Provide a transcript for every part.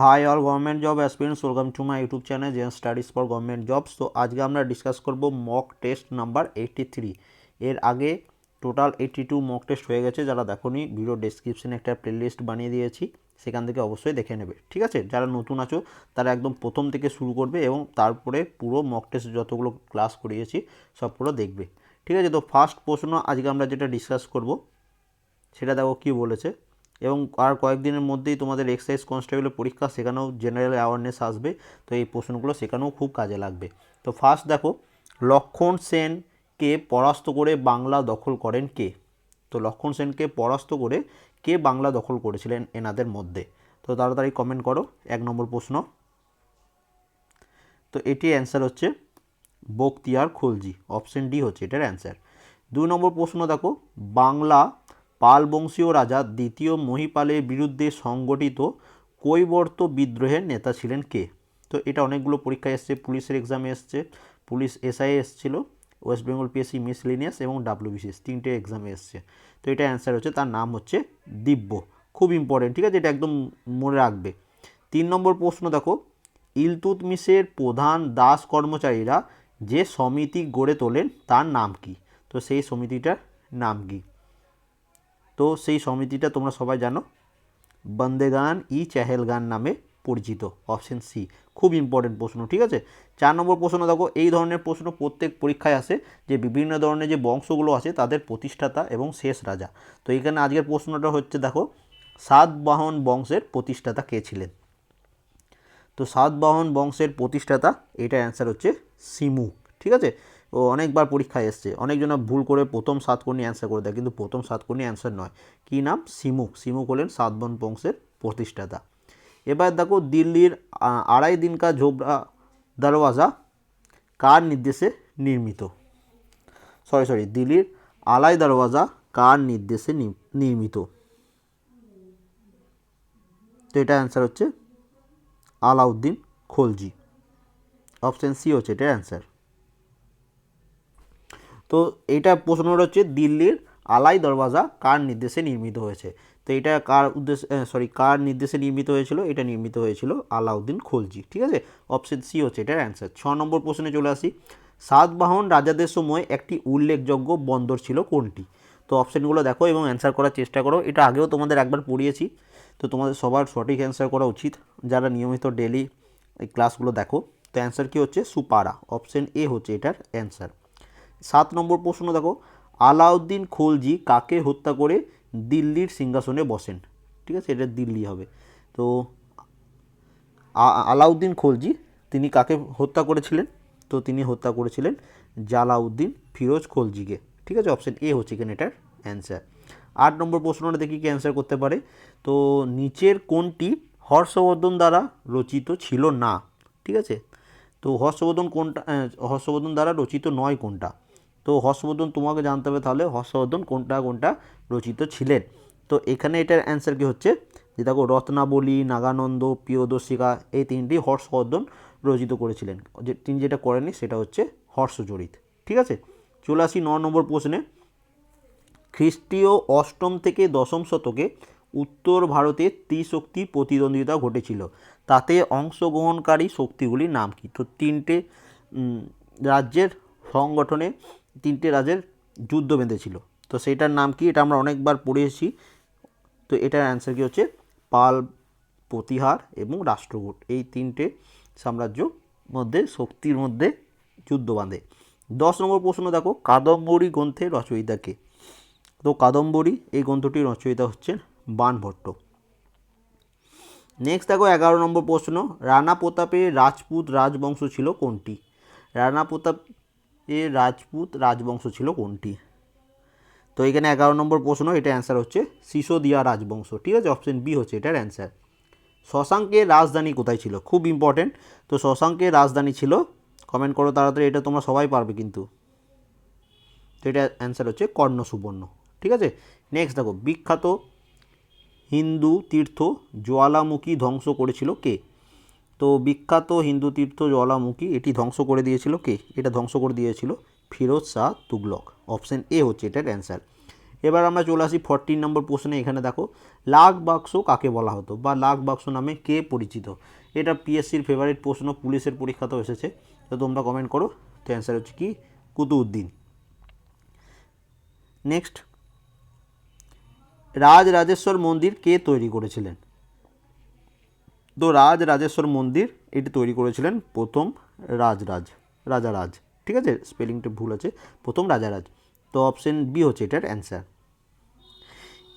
Hi all government job aspirants welcome to my YouTube channel Zen Studies for government jobs তো আজকে আমরা discuss করব mock test number eighty three এর আগে total eighty two mock test হয়ে গেছে, যারা দেখোনি ভিডিও ডেসক্রিপশনে একটা প্লেলিস্ট বানিয়ে দিয়েছি, সেখান থেকে অবশ্যই দেখে নেবে। ঠিক আছে? যারা নতুন আছো, তারা একদম প্রথম থেকে শুরু করবে এবং তারপরে পুরো মক টেস্ট যতগুলো ক্লাস করিয়েছি সব পুরো দেখবে। ঠিক আছে? তো ফার্স্ট প্রশ্ন আজকে আমরা যেটা ডিসকাস করব, সেটা দেখো কী বলেছে। এবং আর কয়েকদিনের মধ্যেই তোমাদের এক্সাইজ কনস্টেবলের পরীক্ষা সেখানেও জেনারেল অ্যাওয়ারনেস আসবে। তো এই প্রশ্নগুলো সেখানেও খুব কাজে লাগবে। তো ফার্স্ট দেখো, লক্ষণ সেনকে পরাস্ত করে বাংলা দখল করেন কে? তো লক্ষণ সেনকে পরাস্ত করে কে বাংলা দখল করেছিলেন এনাদের মধ্যে? তো তাড়াতাড়ি কমেন্ট করো, এক নম্বর প্রশ্ন। তো এটি অ্যান্সার হচ্ছে বক্তিয়ার খলজি অপশন ডি হচ্ছে এটার অ্যান্সার দুই নম্বর প্রশ্ন দেখো, বাংলা পাল বংশীয় রাজা দ্বিতীয় মহিপালের বিরুদ্ধে সংগঠিত কৈবর্ত বিদ্রোহের নেতা ছিলেন কে? তো এটা অনেকগুলো পরীক্ষায় এসছে, পুলিশের এক্সামে এসছে, পুলিশ এসআই এসছিল, ওয়েস্ট বেঙ্গল পিএসসি মিসলিনিয়াস এবং ডাব্লিউবিসিএস তিনটে এক্সামে এসছে। তো এটা অ্যান্সার হচ্ছে, তার নাম হচ্ছে দিব্য। খুব ইম্পর্টেন্ট ঠিক আছে? এটা একদম মনে রাখবে। তিন নম্বর প্রশ্ন দেখো, ইলতুতমিশের প্রধান দাস কর্মচারীরা যে সমিতি গড়ে তোলেন, তার নাম কি? তো সেই সমিতিটার নাম কি? তো সেই সমিতিটা তোমরা সবাই জানো। বন্দেগান ই চেহেলগান নামে পরিচিত অপশন সি খুব ইম্পর্টেন্ট প্রশ্ন, ঠিক আছে? চার নম্বর প্রশ্ন দেখো, এই ধরনের প্রশ্ন প্রত্যেক পরীক্ষায় আসে যে বিভিন্ন ধরনের যে বংশগুলো আছে তাদের প্রতিষ্ঠাতা এবং শেষ রাজা। তো এখানে আজকের প্রশ্নটা হচ্ছে দেখো সাতবাহন বংশের প্রতিষ্ঠাতা কে ছিলেন? তো সাতবাহন বংশের প্রতিষ্ঠাতা এটা অ্যান্সার হচ্ছে সিমু, ঠিক আছে? ও অনেকবার পরীক্ষায় এসছে। অনেকজন ভুল করে প্রথম সাতকর্ণী অ্যান্সার করে দেয়, কিন্তু প্রথম সাতকর্ণী অ্যান্সার নয়। কী নাম? সিমুক। সিমুক হলেন সাতবন বংশের প্রতিষ্ঠাতা। এবার দেখো দিল্লির আড়াই দিনকা ঝোবরা দরওয়াজা কার নির্দেশে নির্মিত? সরি সরি দিল্লির আলাই দরওয়াজা কার নির্দেশে নির্মিত? তো এটা অ্যান্সার হচ্ছে আলাউদ্দিন খলজি। অপশান সি হচ্ছে এটার অ্যান্সার তো এইটা প্রশ্নটা হচ্ছে দিল্লির আলাই দরওয়াজা কার নির্দেশে নির্মিত হয়েছে? তো এটা কার উদ্দেশ্যে সরি কার নির্দেশে নির্মিত হয়েছিল? এটা নির্মিত হয়েছিল আলাউদ্দিন খলজি, ঠিক আছে? অপশন সি হচ্ছে এটার অ্যান্সার ছ নম্বর প্রশ্নে চলে আসি। সাতবাহন রাজাদের সময় একটি উল্লেখযোগ্য বন্দর ছিল কোনটি? তো অপশানগুলো দেখো এবং অ্যান্সার করার চেষ্টা করো। এটা আগেও তোমাদের একবার পড়িয়েছি। তো তোমাদের সবার সঠিক অ্যান্সার করা উচিত। যারা নিয়মিত ডেলি এই ক্লাসগুলো দেখো, তো অ্যান্সার কী হচ্ছে? সুপারা। অপশান এ হচ্ছে এটার অ্যান্সার সাত নম্বর প্রশ্ন দেখো, আলাউদ্দিন খলজি কাকে হত্যা করে দিল্লির সিংহাসনে বসেন? ঠিক আছে, এটা দিল্লি হবে। তো আলাউদ্দিন খলজি, তিনি কাকে হত্যা করেছিলেন? তো তিনি হত্যা করেছিলেন জালাউদ্দিন ফিরোজ খলজিকে। ঠিক আছে অপশন এ হচ্ছে এখানে এটার অ্যান্সার আট নম্বর প্রশ্নটা দেখি কি অ্যান্সার করতে পারে। তো, নিচের কোনটি হর্ষবর্ধন দ্বারা রচিত ছিল না? ঠিক আছে, তো হর্ষবর্ধন কোনটা হর্ষবর্ধন দ্বারা রচিত নয় কোনটা? তো হর্ষবর্ধন তোমাকে জানতে হবে তাহলে হর্ষবর্ধন কোনটা কোনটা রচিত ছিলেন? তো এখানে এটার অ্যান্সার কি হচ্ছে? যে দেখো রত্নাবলী, নাগানন্দ, প্রিয়দর্শিকা এই তিনটি হর্ষবর্ধন রচিত করেছিলেন। যে তিনি যেটা করেনি সেটা হচ্ছে হর্ষচরিত। ঠিক আছে? চলে আসি ন নম্বর প্রশ্নে। খ্রিস্টীয় অষ্টম থেকে দশম শতকে উত্তর ভারতে ত্রিশক্তি প্রতিদ্বন্দ্বিতা ঘটেছিল। তাতে অংশগ্রহণকারী শক্তিগুলির নাম কি? তো তিনটে রাজ্যের সংগঠনে তিনটে রাজ্যের যুদ্ধ বেঁধেছিল। তো সেটার নাম কি? এটা আমরা অনেকবার পড়েছি তো এটার অ্যান্সার কি হচ্ছে? পাল, প্রতিহার এবং রাষ্ট্রকূট। এই তিনটে সাম্রাজ্য মধ্যে, শক্তির মধ্যে যুদ্ধ বাঁধে। দশ নম্বর প্রশ্ন দেখো, কাদম্বরী গ্রন্থের রচয়িতাকে তো কাদম্বরী, এই গ্রন্থটির রচয়িতা হচ্ছেন বাণভট্ট নেক্সট দেখো, এগারো নম্বর প্রশ্ন, রানা প্রতাপের রাজপুত রাজবংশ ছিল কোনটি? রানা প্রতাপের রাজপুত রাজবংশ ছিল কোনটি? তো এখানে এগারো নম্বর প্রশ্ন এটা অ্যান্সার হচ্ছে সিসোদিয়া রাজবংশ। ঠিক আছে? অপশন বি হচ্ছে এটার অ্যান্সার শশাঙ্কের রাজধানী কোথায় ছিল? খুব ইম্পর্টেন্ট তো শশাঙ্কের রাজধানী ছিল কমেন্ট করো তাড়াতাড়ি, এটা তোমরা সবাই পারবে কিন্তু। তো এটা অ্যান্সার হচ্ছে কর্ণ সুবর্ণ ঠিক আছে? নেক্সট দেখো, বিখ্যাত হিন্দু তীর্থ, জ্বালামুখী ধ্বংস করেছিল কে? তো বিখ্যাত হিন্দু তীর্থ জ্বালামুখী, এটি ধ্বংস করে দিয়েছিল কে? এটা ধ্বংস করে দিয়েছিল ফিরোজ শাহ তুগলক। অপশন এ হচ্ছে এটার অ্যান্সার। এবার আমরা চলে আসি ফোরটিন নম্বর প্রশ্নে। এখানে দেখো, লাখ বাক্স কাকে বলা হতো বা লাখ বাক্স নামে কে পরিচিত? এটা পিএসসির ফেভারিট প্রশ্ন, পুলিশের পরীক্ষাতেও এসেছে। তো তোমরা কমেন্ট করো, তো অ্যান্সার হচ্ছে কি? কুতুউদ্দিন নেক্সট রাজ রাজেশ্বর মন্দির কে তৈরি করেছিলেন? তো রাজ রাজেশ্বর মন্দির, এটি তৈরি করেছিলেন প্রথম রাজরাজ, রাজারাজ, ঠিক আছে? স্পেলিংটা ভুল আছে, প্রথম রাজারাজ। তো অপশন বি হচ্ছে এটার অ্যান্সার।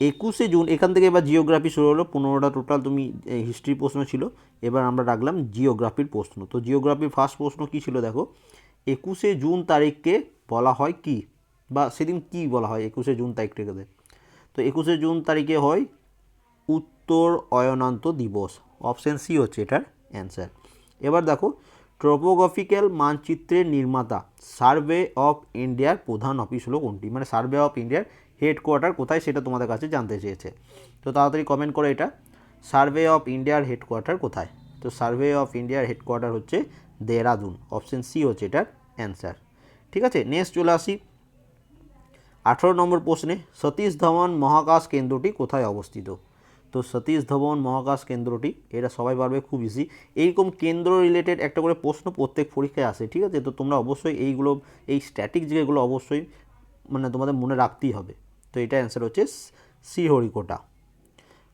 একুশে জুন, এখান থেকে এবার জিওগ্রাফি শুরু হলো, পনেরোটা টোটাল তুমি হিস্ট্রি প্রশ্ন ছিল। এবার আমরা রাখলাম জিওগ্রাফির প্রশ্ন। তো জিওগ্রাফির ফার্স্ট প্রশ্ন কী ছিল দেখো? একুশে জুন তারিখকে বলা হয় কি? বা সেদিন কি বলা হয় একুশে জুন তারিখটাকে? তো একুশে জুন তারিখে হয় উত্তর অয়নান্ত দিবস। অপশন সি হচ্ছে এটার অ্যান্সার। এবার দেখো, ট্রোপোগ্রাফিক্যাল মানচিত্রের নির্মাতা, সার্ভে অফ ইন্ডিয়ার প্রধান অফিস হলো কোনটি? মানে সার্ভে অফ ইন্ডিয়ার হেডকোয়ার্টার কোথায় সেটা তোমাদের কাছে জানতে চেয়েছে। তো তাড়াতাড়ি কমেন্ট করো এটা। সার্ভে অফ ইন্ডিয়ার হেডকোয়ার্টার কোথায়? তো সার্ভে অফ ইন্ডিয়ার হেডকোয়ার্টার হচ্ছে দেহরাদুন অপশন সি হচ্ছে এটার অ্যান্সার। ঠিক আছে নেক্সট চলে আসি। আঠেরো নম্বর প্রশ্নে, সতীশ ধাওয়ান মহাকাশ কেন্দ্রটি কোথায় অবস্থিত? তো সতীশ ধাওয়ান মহাকাশ কেন্দ্রটি, এটা সবাই পারবে, খুব ইজি এইরকম কেন্দ্র রিলেটেড একটা করে প্রশ্ন প্রত্যেক পরীক্ষায় আসে, ঠিক আছে? তো তোমরা অবশ্যই এইগুলো, এই স্ট্যাটিক জায়গাগুলো অবশ্যই মানে তোমাদের মনে রাখতেই হবে। তো এটা অ্যান্সার হচ্ছে শ্রীহরিকোটা।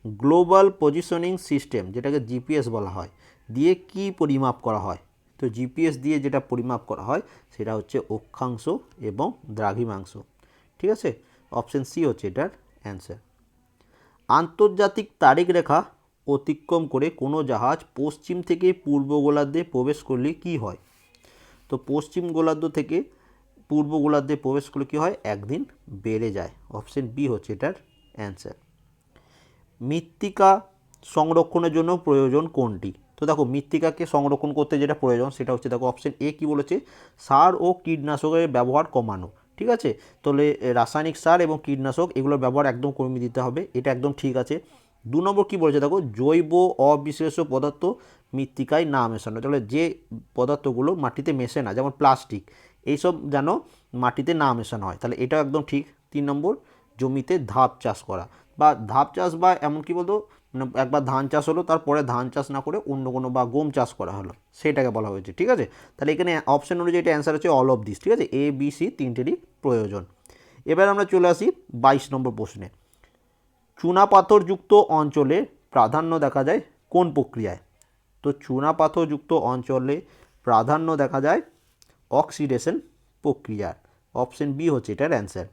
গ্লোবাল পজিশনিং সিস্টেম যেটাকে জিপিএস বলা হয়, দিয়ে কি পরিমাপ করা হয়? তো জিপিএস দিয়ে যেটা পরিমাপ করা হয়, সেটা হচ্ছে অক্ষাংশ এবং দ্রাঘিমাংশ, ঠিক আছে? অপশন সি হচ্ছে এটার অ্যান্সার আন্তর্জাতিক তারিখ রেখা অতিক্রম করে কোনো জাহাজ পশ্চিম থেকে পূর্ব গোলার্ধে প্রবেশ করলে কি হয়? তো পশ্চিম গোলার্ধ থেকে পূর্ব গোলার্ধে প্রবেশ করলে কী হয়? একদিন বেড়ে যায়। অপশন বি হচ্ছে এটার অ্যান্সার। মৃত্তিকা সংরক্ষণের জন্য প্রয়োজন কোনটি? তো দেখো, মৃত্তিকাকে সংরক্ষণ করতে যেটা প্রয়োজন সেটা হচ্ছে, দেখো, অপশন এ কী বলেছে? সার ও কীটনাশকের ব্যবহার কমানো। ঠিক আছে? তাহলে রাসায়নিক সার এবং কীটনাশক এগুলোর ব্যবহার একদম কমিয়ে দিতে হবে। এটা একদম ঠিক আছে। দু নম্বর কী বলেছে? দেখো, জৈব অবিশেষ পদার্থ মৃত্তিকায় না মেশানো। তাহলে যে পদার্থগুলো মাটিতে মেশে না, যেমন প্লাস্টিক, এইসব যেন মাটিতে না মেশানো হয়, তাহলে এটাও একদম ঠিক। তিন নম্বর, জমিতে ধাপ চাষ করা। বা ধাপ চাষ বা এমন কি বলতো মানে একবার ধান চাষ হলো, তারপরে ধান চাষ না করে অন্য কোনো বা গম চাষ করা হলো। সেটাকে বলা হয়েছে, ঠিক আছে? তাহলে এখানে অপশন অনুযায়ী এটা অ্যান্সার হচ্ছে অল অফ দিস ঠিক আছে? এ বি সি তিনটেরই প্রয়োজন। এবার আমরা চলে আসি বাইশ নম্বর প্রশ্নে। চুনাপাথরযুক্ত অঞ্চলে প্রাধান্য দেখা যায় কোন প্রক্রিয়ায়? তো চুনাপাথরযুক্ত অঞ্চলে প্রাধান্য দেখা যায় অক্সিডেশন প্রক্রিয়ার। অপশন বি হচ্ছে এটার অ্যান্সার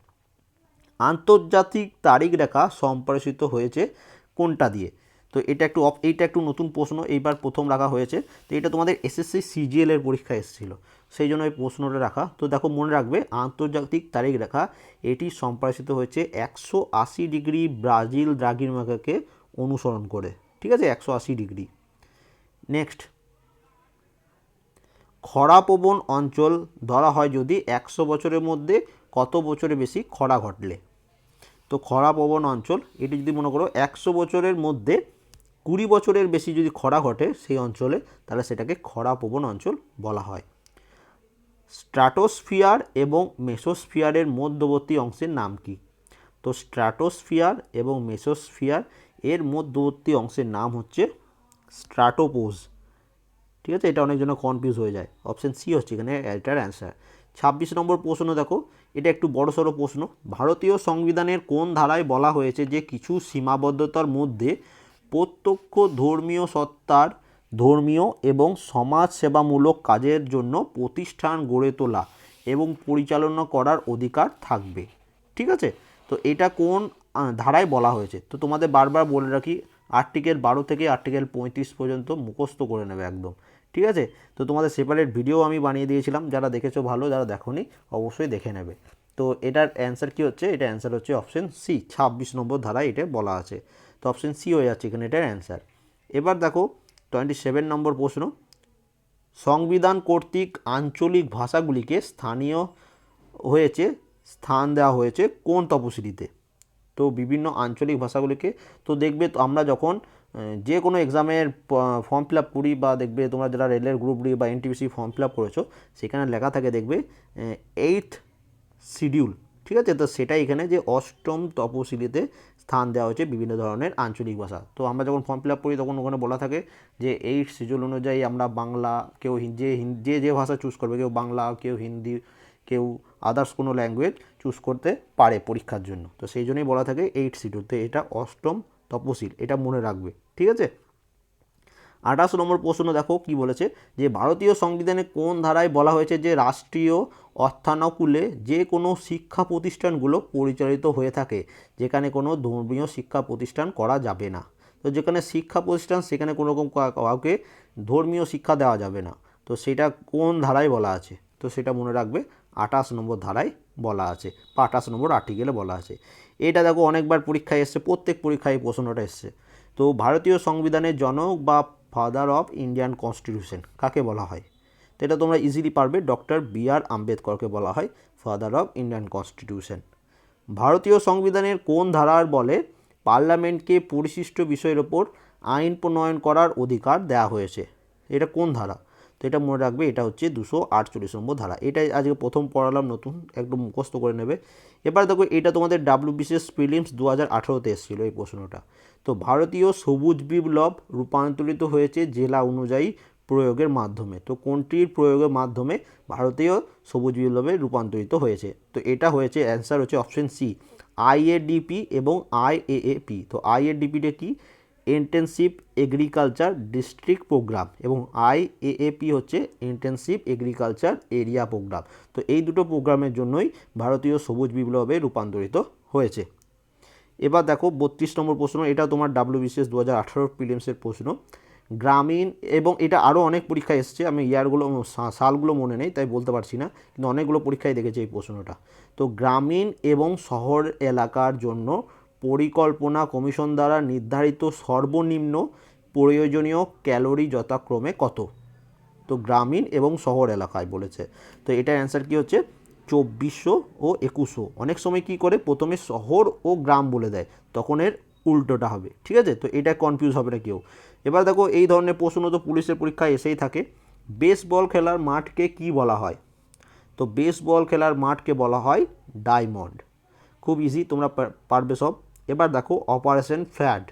আন্তর্জাতিক তারিখ রেখা সম্প্রসারিত হয়েছে কোনটা দিয়ে? তো এটা একটু অপ- এইটা একটু নতুন প্রশ্ন, এইবার প্রথম রাখা হয়েছে। তো এটা তোমাদের এসএসসি সিজিএল এর পরীক্ষায় এসেছিল, সেই জন্য এই প্রশ্নটা রাখা। তো দেখো, মনে রাখবে, আন্তর্জাতিক তারিখ রেখা, এটি সম্প্রসারিত হয়েছে একশো আশি ডিগ্রি ব্রাজিল দ্রাঘিমাকে অনুসরণ করে। ঠিক আছে? একশো আশি ডিগ্রি। নেক্সট। খরাপ্রবণ অঞ্চল ধরা হয় যদি একশো বছরের মধ্যে, কত বছরে বেশি খরা ঘটলে? তো খরা খরাপ্রবণ অঞ্চল, এটি যদি মনে করো একশো বছরের মধ্যে কুড়ি বছরের বেশি যদি খরা ঘটে সেই অঞ্চলে, তাহলে সেটাকে খরা খরাপ্রবণ অঞ্চল বলা হয়। স্ট্রাটোস্ফিয়ার এবং মেসোস্ফিয়ারের মধ্যবর্তী অংশের নাম কি? তো স্ট্রাটোস্ফিয়ার এবং মেসোস্ফিয়ার এর মধ্যবর্তী অংশের নাম হচ্ছে স্ট্রাটোপোজ ঠিক আছে? এটা অনেক জন্য কনফিউজ হয়ে যায়। অপশন সি হচ্ছে এখানে এটার অ্যান্সার ছাব্বিশ নম্বর প্রশ্ন দেখো। এটা একটু বড় সড়ো প্রশ্ন। ভারতীয় সংবিধানের কোন ধারায় বলা হয়েছে যে কিছু সীমাবদ্ধতার মধ্যে প্রত্যক্ষ ধর্মীয় সত্তার, ধর্মীয় এবং সমাজ সেবামূলক কাজের জন্য প্রতিষ্ঠান গড়ে তোলা এবং পরিচালনা করার অধিকার থাকবে। ঠিক আছে? তো এটা কোন ধারায় বলা হয়েছে? তো তোমাদের বারবার বলে রাখি, আর্টিকেল বারো থেকে আর্টিকেল পঁয়ত্রিশ পর্যন্ত মুখস্থ করে নেবে একদম। ঠিক আছে? তো তোমাদের সেপারেট ভিডিও আমি বানিয়ে দিয়েছিলাম। যারা দেখেছ ভালো, যারা দেখোনি, অবশ্যই দেখে নেবে। তো এটার অ্যান্সার কী হচ্ছে? এটা অ্যান্সার হচ্ছে অপশন সি ছাব্বিশ নম্বর ধারায় এটা বলা আছে। তো অপশন সি হয়ে যাচ্ছে এখানে এটার অ্যান্সার এবার দেখো টোয়েন্টি সেভেন নম্বর প্রশ্ন। সংবিধান কর্তৃক আঞ্চলিক ভাষাগুলিকে স্থানীয় হয়েছে, স্থান দেওয়া হয়েছে কোন তপশিলিতে? তো বিভিন্ন আঞ্চলিক ভাষাগুলিকে। তো দেখবে তো আমরা যখন যে কোনো এক্সামের ফর্ম ফিল আপ করি বা দেখবে তোমরা যারা রেলের গ্রুপ ডি বা এনটিপিসি ফর্ম ফিল আপ করেছ, সেখানে লেখা থাকে দেখবে এইথ শিডিউল ঠিক আছে? তো সেটাই এখানে যে অষ্টম তপশিলিতে স্থান দেওয়া হয়েছে বিভিন্ন ধরনের আঞ্চলিক ভাষা। তো আমরা যখন ফর্ম ফিল আপ করি, তখন ওখানে বলা থাকে যে এই সিজল অনুযায়ী আমরা বাংলা, কেউ যে যে যে ভাষা চুজ করবে, কেউ বাংলা, কেউ হিন্দি, কেউ আদার্স কোনো ল্যাঙ্গুয়েজ চুজ করতে পারে পরীক্ষার জন্য। তো সেই জন্যই বলা থাকে এইট শিডিউল তো এটা অষ্টম তপশিল, এটা মনে রাখবে, ঠিক আছে? আঠাশ নম্বর প্রশ্ন দেখো কি বলেছে যে, ভারতীয় সংবিধানে কোন ধারায় বলা হয়েছে যে, রাষ্ট্রীয় অর্থানুকূলে যে কোনো শিক্ষা প্রতিষ্ঠানগুলো পরিচালিত হয়ে থাকে, যেখানে কোনো ধর্মীয় শিক্ষা প্রতিষ্ঠান করা যাবে না। তো যেখানে শিক্ষা প্রতিষ্ঠান, সেখানে কোনো রকম কাউকে ধর্মীয় শিক্ষা দেওয়া যাবে না। তো সেটা কোন ধারায় বলা আছে? তো সেটা মনে রাখবে, আঠাশ নম্বর ধারায় বলা আছে, বা আঠাশ নম্বর আর্টিকেলে বলা আছে। এটা দেখো অনেকবার পরীক্ষায় এসছে, প্রত্যেক পরীক্ষায় এই প্রশ্নটা এসছে। তো ভারতীয় সংবিধানের জনক বা ফাদার অফ ইন্ডিয়ান কনস্টিটিউশন কাকে বলা হয়? তো এটা তোমরা ইজিলি পারবে ডক্টর বি আর আম্বেদকরকে বলা হয় ফাদার অফ ইন্ডিয়ান কনস্টিটিউশন ভারতীয় সংবিধানের কোন ধারার বলে পার্লামেন্টকে পরিশিষ্ট বিষয়ের ওপর আইন প্রণয়ন করার অধিকার দেওয়া হয়েছে? এটা কোন ধারা? তো এটা মনে রাখবে, এটা হচ্ছে দুশো আটচল্লিশ নম্বর ধারা। এটাই আজকে প্রথম পড়ালাম, নতুন একদম মুখস্থ করে নেবে। এবার দেখো, এটা তোমাদের ডাব্লিউ বিসিএস প্রিলিমস দু হাজার আঠেরোতে এসেছিল এই প্রশ্নটা। তো ভারতীয় সবুজ বিপ্লব রূপান্তরিত হয়েছে জেলা অনুযায়ী প্রয়োগের মাধ্যমে। তো কোনটির প্রয়োগের মাধ্যমে ভারতীয় সবুজ বিপ্লবে রূপান্তরিত হয়েছে? তো এটা হয়েছে অ্যান্সার হচ্ছে অপশন সি আইএডিপি এবং আইএএপি তো আইএডিপিটা কি? ইন্টেন্সিভ এগ্রিকালচার ডিস্ট্রিক্ট প্রোগ্রাম এবং আইএএপি হচ্ছে ইন্টেন্সিভ এগ্রিকালচার এরিয়া প্রোগ্রাম তো এই দুটো প্রোগ্রামের জন্যই ভারতীয় সবুজ বিপ্লবে রূপান্তরিত হয়েছে। এবার দেখো বত্রিশ নম্বর প্রশ্ন, এটা তোমার ডাব্লিউবিসিএস দু হাজার আঠারোর প্রিলিমসের প্রশ্ন। গ্রামীণ এবং এটা আরও অনেক পরীক্ষায় এসছে, আমি ইয়ারগুলো, সালগুলো মনে নেই, তাই বলতে পারছি না, কিন্তু অনেকগুলো পরীক্ষায় দেখেছি এই প্রশ্নটা। তো গ্রামীণ এবং শহর এলাকার জন্য পরিকল্পনা কমিশন দ্বারা নির্ধারিত সর্বনিম্ন প্রয়োজনীয় ক্যালোরি যথাক্রমে কত? তো গ্রামীণ এবং শহর এলাকায় বলেছে। তো এটার অ্যান্সার কি হচ্ছে? চব্বিশশো ও একুশশো। অনেক সময় কি করে? প্রথমে শহর ও গ্রাম বলে দেয় তখন এর উল্টোটা হবে। ঠিক আছে? তো এটা কনফিউজ হবে না কেউ। এবার দেখো, এই ধরনের প্রশ্ন তো পুলিশের পরীক্ষায় এসেই থাকে। বেসবল খেলার মাঠকে কি বলা হয়? তো বেসবল খেলার মাঠকে বলা হয় ডায়মন্ড খুব ইজি তোমরা পারবে সব। এবার দেখো অপারেশন ফ্ল্যাড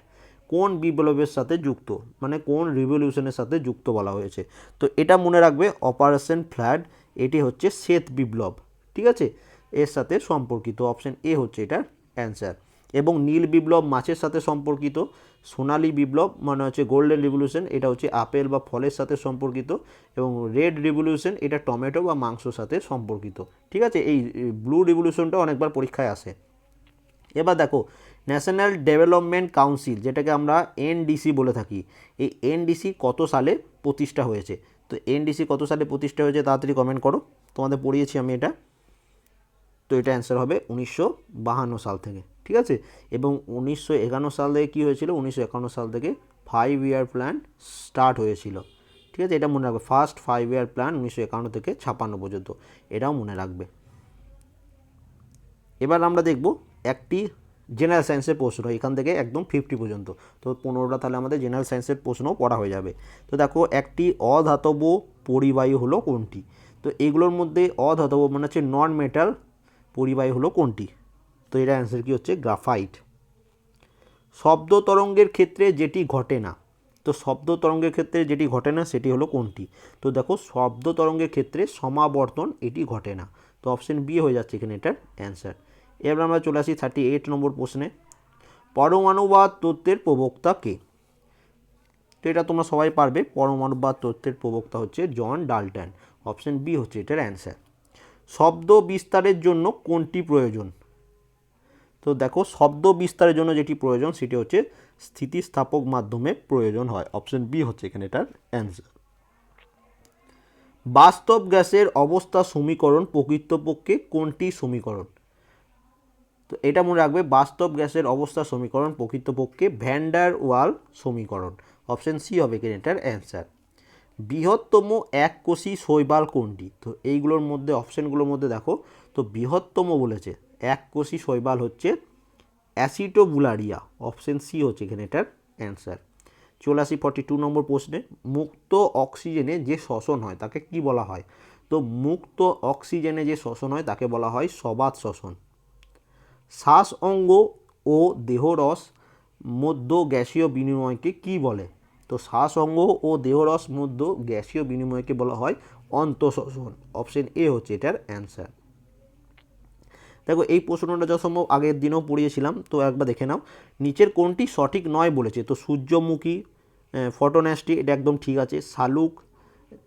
কোন বিপ্লবের সাথে যুক্ত? মানে কোন রিভলিউশনের সাথে যুক্ত বলা হয়েছে? তো এটা মনে রাখবে অপারেশন ফ্ল্যাড, এটি হচ্ছে শ্বেত বিপ্লব, ঠিক আছে? এর সাথে সম্পর্কিত অপশন এ হচ্ছে এটার অ্যান্সার এবং নীল বিপ্লব মাছের সাথে সম্পর্কিত, সোনালী বিপ্লব মানে হচ্ছে গোল্ডেন রিভলিউশন এটা হচ্ছে আপেল বা ফলের সাথে সম্পর্কিত, এবং রেড রিভলিউশন এটা টমেটো বা মাংসর সাথে সম্পর্কিত, ঠিক আছে? এই ব্লু রিভলিউশনটা অনেকবার পরীক্ষায় আসে। এবার দেখো ন্যাশনাল ডেভেলপমেন্ট কাউন্সিল যেটাকে আমরা এনডিসি বলে থাকি, এই এনডিসি কত সালে প্রতিষ্ঠা হয়েছে? তো এনডিসি কত সালে প্রতিষ্ঠা হয়েছে তাড়াতাড়ি কমেন্ট করো। তোমাদের পড়িয়েছি আমি এটা। তো এটা অ্যান্সার হবে উনিশশো বাহান্ন সাল থেকে, ঠিক আছে? এবং উনিশশো একান্ন সাল থেকে কী হয়েছিল? উনিশশো একান্ন সাল থেকে ফাইভ ইয়ার প্ল্যান স্টার্ট হয়েছিল, ঠিক আছে? এটা মনে রাখবে ফার্স্ট ফাইভ ইয়ার প্ল্যান উনিশশো একান্ন থেকে ছাপান্ন পর্যন্ত, এটাও মনে রাখবে। এবার আমরা দেখব একটি জেনারেল সায়েন্সের প্রশ্ন, এখান থেকে একদম ফিফটি পর্যন্ত। তো পনেরোটা তাহলে আমাদের জেনারেল সায়েন্সের প্রশ্নও পড়া হয়ে যাবে। তো দেখো, একটি অধাতব পরিবাহী হলো কোনটি? তো এগুলোর মধ্যে অধাতব মানে হচ্ছে নন মেটাল পরিবাহী হলো কোনটি? তো এটা অ্যান্সার কি হচ্ছে? গ্রাফাইট শব্দ তরঙ্গের ক্ষেত্রে যেটি ঘটে না, তো শব্দ তরঙ্গের ক্ষেত্রে যেটি ঘটে না, সেটি হলো কোনটি? তো দেখো, শব্দ তরঙ্গের ক্ষেত্রে সমাবর্তন এটি ঘটে না। তো অপশন বি হয়ে যাচ্ছে এখানে এটার অ্যান্সার এবার আমরা চলে আসি থার্টি এইট নম্বর প্রশ্নে। পরমাণুবাদ তত্ত্বের প্রবক্তা কে? তো এটা তোমরা সবাই পারবে, পরমাণুবাদ তত্ত্বের প্রবক্তা হচ্ছে জন ডাল্টন। অপশন বি হচ্ছে এটার অ্যান্সার শব্দ বিস্তারের জন্য কোনটি প্রয়োজন? তো দেখো, শব্দ বিস্তারের জন্য যেটি প্রয়োজন, সেটি হচ্ছে স্থিতিস্থাপক মাধ্যমে প্রয়োজন হয়। অপশন বি হচ্ছে এখানে এটার অ্যান্সার বাস্তব গ্যাসের অবস্থা সমীকরণ প্রকৃতপক্ষে কোনটি সমীকরণ? তো এটা মনে রাখবে, বাস্তব গ্যাসের অবস্থা সমীকরণ, প্রকৃতপক্ষে ভ্যান্ডার ওয়াল সমীকরণ। অপশন সি হবে এটার অ্যান্সার বৃহত্তম এককোষী শৈবাল কোনটি? তো এইগুলোর মধ্যে, অপশানগুলোর মধ্যে দেখো, তো বৃহত্তম বলেছে এককোষী শৈবাল হচ্ছে অ্যাসিটোবুলারিয়া। অপশন সি হচ্ছে এখানে, এটার অ্যান্সার চলে আসি ফর্টি টু নম্বর প্রশ্নে, মুক্ত অক্সিজেনে যে শ্বসন হয়, তাকে কি বলা হয়? তো মুক্ত অক্সিজেনে যে শ্বসন হয়, তাকে বলা হয় সবাত শ্বসন। শ্বাস অঙ্গ ও দেহরস মধ্য গ্যাসীয় বিনিময়কে কি বলে? তো শ্বাস অঙ্গ ও দেহরস মধ্য গ্যাসীয় বিনিময়কে বলা হয় অন্তঃশ্বসন অপশন এ হচ্ছে এটার অ্যান্সার। দেখো, এই প্রশ্নটা যথাসম্ভব আগের দিনেও পড়িয়েছিলাম, তো একবার দেখে নাও। নিচের কোনটি সঠিক নয় বলেছে? তো সূর্যমুখী ফটোন্যাস্টি, এটা একদম ঠিক আছে। শালুক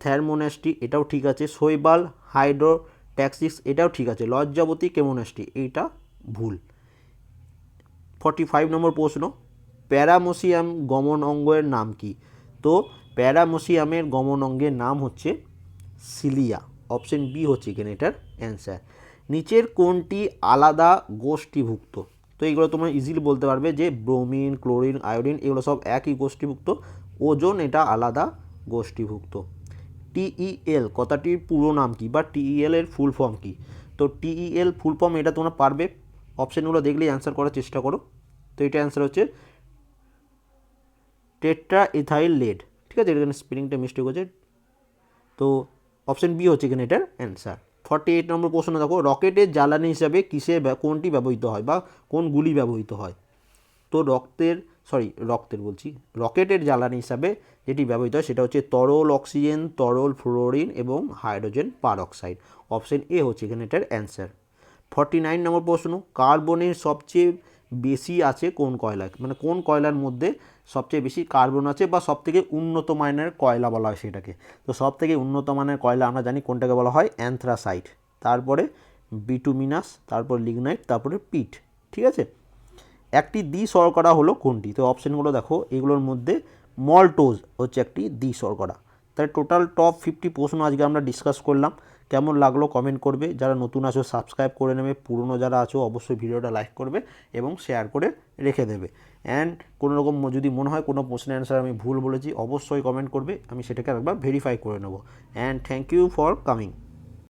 থ্যারমোন্যাস্টি এটাও ঠিক আছে। শৈবাল হাইড্রো হাইড্রোট্যাক্সিস, এটাও ঠিক আছে। লজ্জাবতী, কেমোন্যাস্টি, এইটা ভুল। ফর্টি ফাইভ নম্বর প্রশ্ন, প্যারামোসিয়াম গমন অঙ্গের নাম কি? তো প্যারামোসিয়ামের গমন অঙ্গের নাম হচ্ছে সিলিয়া। অপশন বি হচ্ছে এখানে এটার অ্যান্সার নিচের কোনটি আলাদা গোষ্ঠীভুক্ত? তো এগুলো তোমরা ইজিলি বলতে পারবে যে ব্রোমিন ক্লোরিন আয়োডিন এগুলো সব একই গোষ্ঠীভুক্ত। ওজন এটা আলাদা গোষ্ঠীভুক্ত। টিইএল কথাটির পুরো নাম কি বা টিইএল এর ফুল ফর্ম কি? তো টিইএল ফুল ফর্ম এটা তোমরা পারবে অপশানগুলো দেখলেই অ্যান্সার করার চেষ্টা করো। তো এটা অ্যান্সার হচ্ছে টেট্রা ইথাইল লেড। ঠিক আছে? এখানে স্পেলিংটা মিস্টেক হচ্ছে। তো অপশান বি হচ্ছে এখানে এটার অ্যান্সার। ফর্টি এইট নম্বর প্রশ্ন দেখো, রকেটের জ্বালানি হিসাবে কিসে কোনটি ব্যবহৃত হয় বা কোন গুলি ব্যবহৃত হয়? তো রক্তের, সরি, রক্তের বলছি। রকেটের জ্বালানি হিসাবে যেটি ব্যবহৃত হয় সেটা হচ্ছে তরল অক্সিজেন, তরল ফ্লোরিন এবং হাইড্রোজেন পারঅক্সাইড। অপশন এ হচ্ছে এখানে এটার অ্যান্সার। ফর্টি নাইন নম্বর প্রশ্ন কার্বনের সবচেয়ে বেশি আছে কোন কয়লা? মানে কোন কয়লার মধ্যে সবচেয়ে বেশি কার্বন আছে বা সবথেকে উন্নত মানের কয়লা বলা হয় সেটাকে? তো সবথেকে উন্নত মানের কয়লা আমরা জানি কোনটাকে বলা হয়? অ্যান্থ্রাসাইট, তারপরে বিটুমিনাস, তারপর লিগনাইট, তারপরে পিট, ঠিক আছে? একটি দ্বি শর্করা হলো কোনটি? তো অপশানগুলো দেখো, এগুলোর মধ্যে মল্টোজ হচ্ছে একটি দ্বি শর্করা। তাই টোটাল টপ ফিফটি প্রশ্ন আজকে আমরা ডিসকাস করলাম। কেমন লাগল কমেন্ট করবে। যারা নতুন আছো সাবস্ক্রাইব করে নেবে। পুরনো যারা আছো, অবশ্যই ভিডিওটা লাইক করবে এবং শেয়ার করে রেখে দেবে। অ্যান্ড কোনো রকম যদি মনে হয় কোনো প্রশ্নের অ্যান্সার আমি ভুল বলেছি, অবশ্যই কমেন্ট করবে। আমি সেটাকে একবার ভেরিফাই করে নেব। And thank you for coming